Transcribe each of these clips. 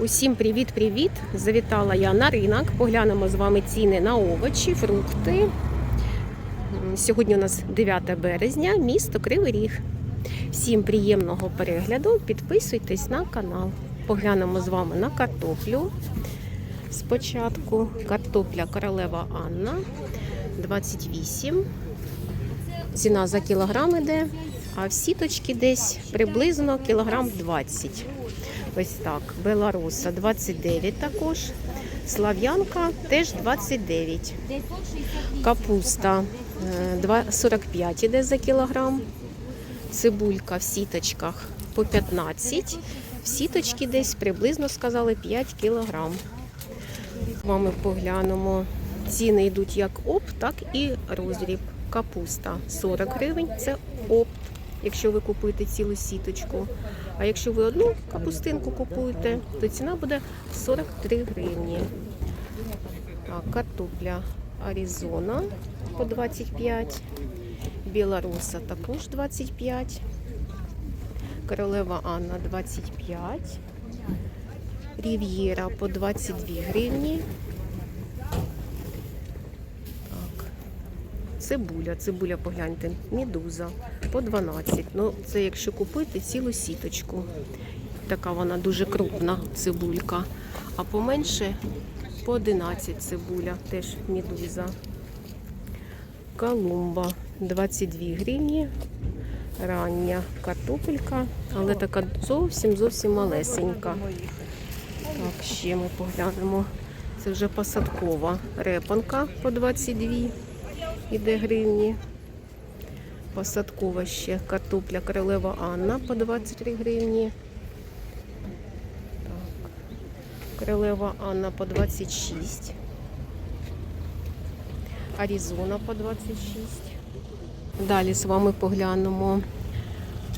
Усім привіт-привіт! Завітала я на ринок. Поглянемо з вами ціни на овочі, фрукти. Сьогодні у нас 9 березня, місто Кривий Ріг. Всім приємного перегляду. Підписуйтесь на канал. Поглянемо з вами на картоплю. Спочатку картопля королева Анна 28. Ціна за кілограм іде, а в сіточки десь приблизно кілограм 20. Ось так. Беларуса 29 також. Слав'янка теж 29. Капуста е, 45 іде за кілограм. Цибулька в сіточках по 15. В сіточки десь приблизно сказали 5 кілограм. З вами поглянемо. Ціни йдуть як опт, так і роздріб. Капуста 40 гривень це опт, якщо ви купуєте цілу сіточку. А якщо ви одну капустинку купуєте, то ціна буде 43 гривні. Картопля Аризона по 25. Білоруса також 25. Королева Анна 25. Рів'єра по 22 гривні. Так. Цибуля, цибуля, погляньте, медуза по 12. Ну, це якщо купити цілу сіточку. Така вона дуже крупна цибулька. А поменше по 11 цибуля, теж медуза. Колумба 22 гривні. Рання картопелька, але така зовсім зовсім малесенька. Так, ще ми поглянемо. Це вже посадкова репанка по 22 іде гривні. Посадкова ще картопля королева Анна по 23 гривні. Так. Королева Анна по 26. Аризона по 26. Далі з вами поглянемо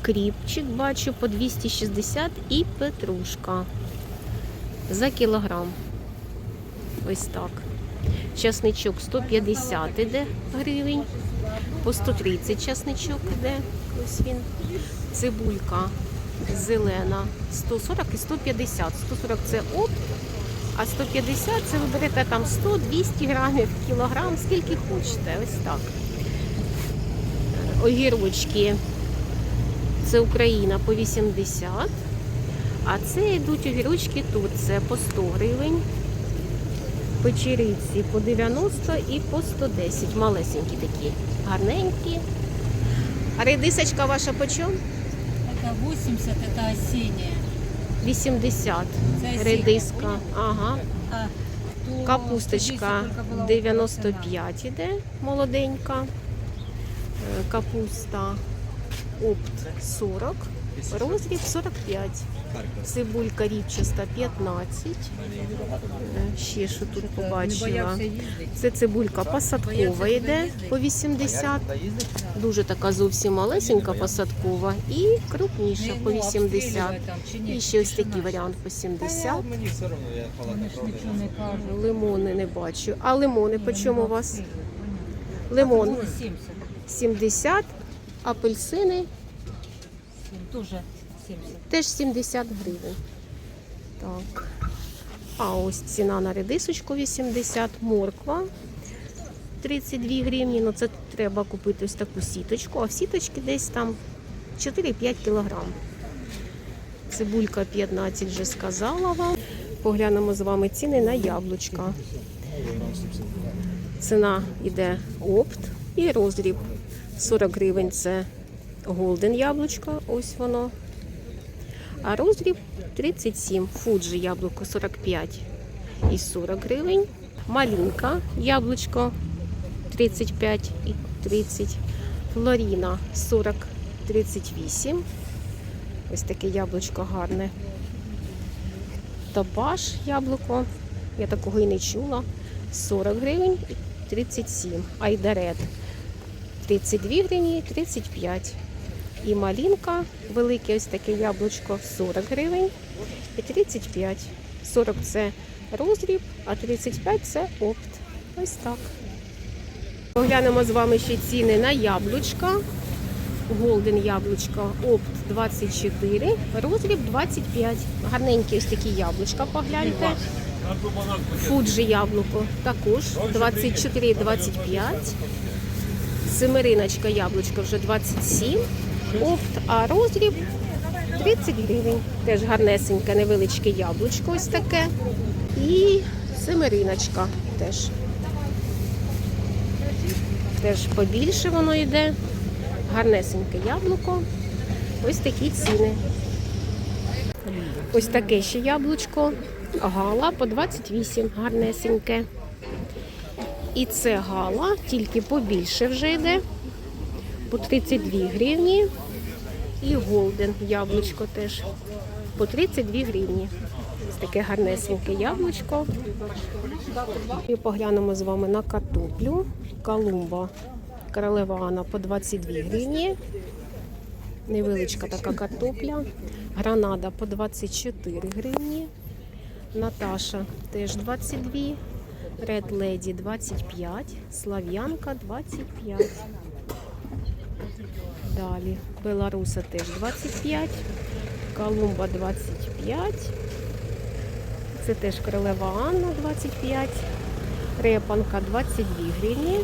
кріпчик, бачу, по 260 і петрушка за кілограм. Ось так. Часничок 150 іде гривень, по 130 часничок іде. Ось він. Цибулька зелена 140 і 150. 140 це опт, а 150 це ви берете там 100-200 грамів, кілограм, скільки хочете. Ось так. Огірочки. Це Україна по 80. А це йдуть огірочки тут. Це по 100 гривень Печериці по 90 і по 110. Малесенькі такі, гарненькі. А редисочка ваша по чому? Это 80, это осенняя. 80. Це осіння, Редиска. поняла? Ага. А то Капусточка 110 только была 95 іде, молоденька. Е, Капуста опт 40, розріб 45. Цибулька ріпчаста 15. Е, Ще що тут побачила. Це цибулька посадкова йде по 80. Дуже така зовсім малесенька посадкова і крупніша по Ну, 80. обстрілювати там чи ні? І ще ось такий варіант по 70. Мені все одно, я Вони ж халат нічого не кажуть. Лимони не бачу. А лимони по чому у вас? Обстрілюють, Лимон 70. 70, апельсини Тоже 70. теж 70 гривень. Так. А ось ціна на редисочку 80, морква 32 гривні. Ну це треба купити ось таку сіточку, а в сіточці десь там 4-5 кілограм. Цибулька 15 вже сказала вам. Поглянемо з вами ціни на яблучка. Ціна йде опт і роздріб. 40 гривень це голден яблучко, ось воно. А роздріб 37. Фуджі яблуко 45 і 40 гривень. Малінка яблучко 35 і 30. Флоріна 40 38. Ось таке яблучко гарне. Табаш яблуко. Я такого і не чула. 40 гривень і 37. Айдарет 32 гривні і 35. І малинка, велике ось таке яблучко 40 гривень і 35. 40 це розріб, а 35 це опт. Ось так. Поглянемо з вами ще ціни на яблучка. Голден яблучко опт 24, розріб 25. Гарненькі ось такі яблучка, погляньте. Фуджі яблуко також 24-25. Семериночка яблучко вже 27. Опт, а розріб 30 гривень. Теж гарнесеньке, невеличке яблучко ось таке. І семериночка теж. Теж побільше воно йде. Гарнесеньке яблуко. Ось такі ціни. Ось таке ще яблучко. Гала по 28, гарнесеньке. І це гала, тільки побільше вже йде. По 32 гривні. І голден яблучко теж по 32 гривні. Таке гарнесеньке яблучко. І поглянемо з вами на картоплю. Колумба королева Анна по 22 гривні. Невеличка така картопля. Гранада по 24 гривні. Наташа теж 22. Ред Леді 25. Слав'янка 25. Далі Беларуса теж 25. Колумба 25. Це теж королева Анна 25. Репанка 22 гривні.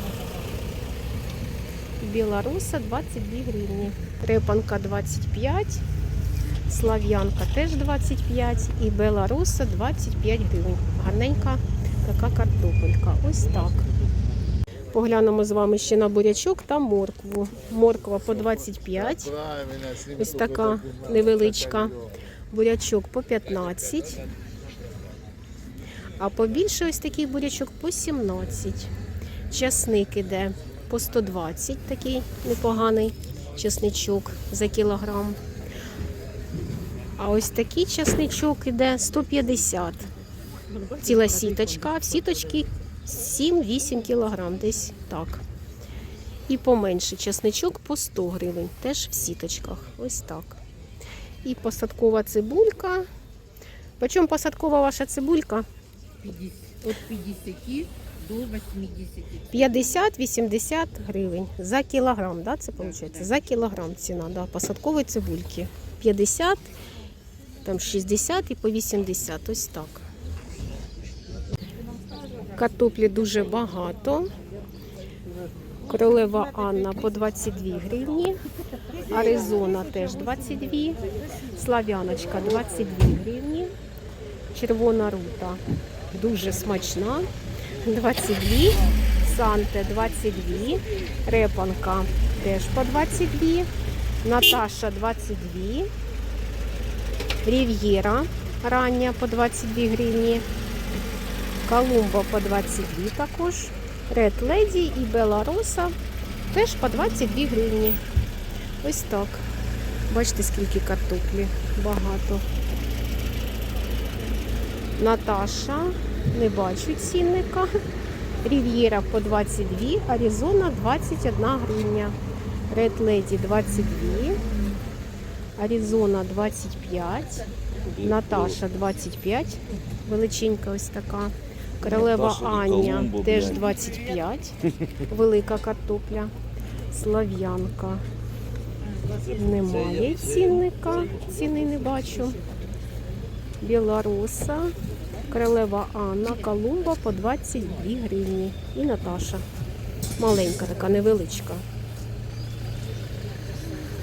Білоруса 22 гривні. Репанка 25. Слав'янка теж 25 і Беларуса 25 гривень. Гарненька така картопелька. Ось так. Поглянемо з вами ще на бурячок та моркву. Морква по 25. Ось така невеличка. Бурячок по 15. А побільше ось такий бурячок по 17. Часник іде по 120, такий непоганий часничок за кілограм. А ось такий часничок іде 150. Ціла сіточка, в сіточці 7-8 кілограм, десь так. І поменше часничок по 100 гривень, теж в сіточках. Ось так. І посадкова цибулька. Почому посадкова ваша цибулька? 50, от 50 до 80. 50-80 гривень за кілограм, да, це виходить? За кілограм ціна да, посадкової цибульки. 50, там 60 і по 80, ось так. Картоплі дуже багато. Королева Анна по 22 гривні. Аризона теж 22. Слав'яночка 22 гривні. Червона рута дуже смачна. 22. Санте 22. Репанка теж по 22. Наташа 22. Рів'єра рання по 22 гривні. Колумба по 22 також. Ред Леді і Белароса теж по 22 гривні. Ось так. Бачите, скільки картоплі. Багато. Наташа, не бачу цінника. Рів'єра по 22, Аризона 21 гривня. Ред Леді 22, Аризона 25, Наташа 25, величенька ось така. Королева Аня теж 25, велика картопля. Слав'янка. Немає цінника, ціни не бачу. Білоруса, королева Анна, Колумба по 22 гривні. І Наташа. Маленька така, невеличка.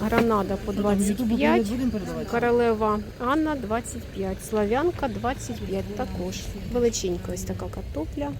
Гранада по 25, королева Анна 25, Слав'янка 25 також. Величенька ось така картопля.